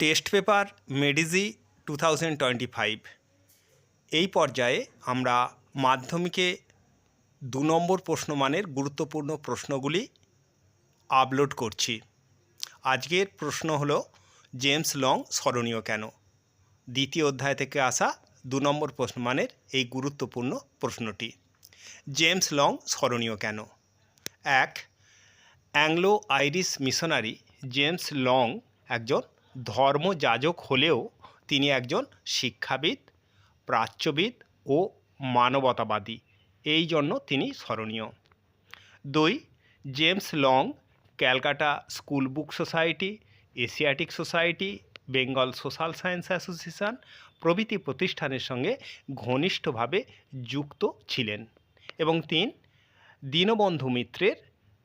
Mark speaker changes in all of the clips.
Speaker 1: Test paper মেডিজি two thousand twenty five. এই পর্যায়ে আমরা মাধ্যমিকে দু নম্বর প্রশ্নমানের গুরুত্বপূর্ণ প্রশ্নগুলি আপলোড করছি। আজকের প্রশ্ন হলো, জেমস লং স্মরণীয় কেন? দ্বিতীয় অধ্যায় থেকে আসা দু নম্বর প্রশ্নমানের এই গুরুত্বপূর্ণ প্রশ্নটি। জেমস লং স্মরণীয় কেন? এক Anglo Irish missionary James Long একজন ধর্মযাজক হলেও তিনি একজন শিক্ষাবিদ, প্রাচ্যবিদ ও মানবতাবাদী। এই জন্য তিনি স্মরণীয়। দুই, James Long, Calcutta school book society, Asiatic society, Bengal social science association প্রভৃতি প্রতিষ্ঠানের সঙ্গে ঘনিষ্ঠভাবে যুক্ত ছিলেন। এবং তিন, দীনবন্ধু মিত্রের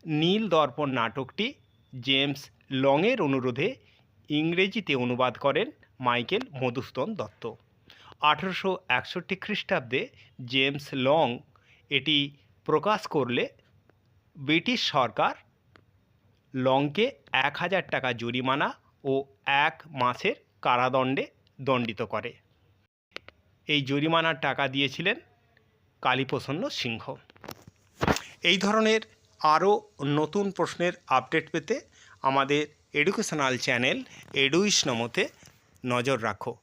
Speaker 1: নীল দর্পণ নাটকটি জেমস লংয়ের অনুরোধে ইংরেজিতে অনুবাদ করেন মাইকেল মধুসূদন দত্ত। আঠেরোশো একষট্টি খ্রিস্টাব্দে জেমস লং এটি প্রকাশ করলে ব্রিটিশ সরকার লংকে এক হাজার টাকা জরিমানা ও এক মাসের কারাদণ্ডে দণ্ডিত করে। এই জরিমানার টাকা দিয়েছিলেন কালীপ্রসন্ন সিংহ। এই ধরনের আরও নতুন প্রশ্নের আপডেট পেতে আমাদের এডুকেশনাল চ্যানেল এডুইশ নমতে নজর রাখো।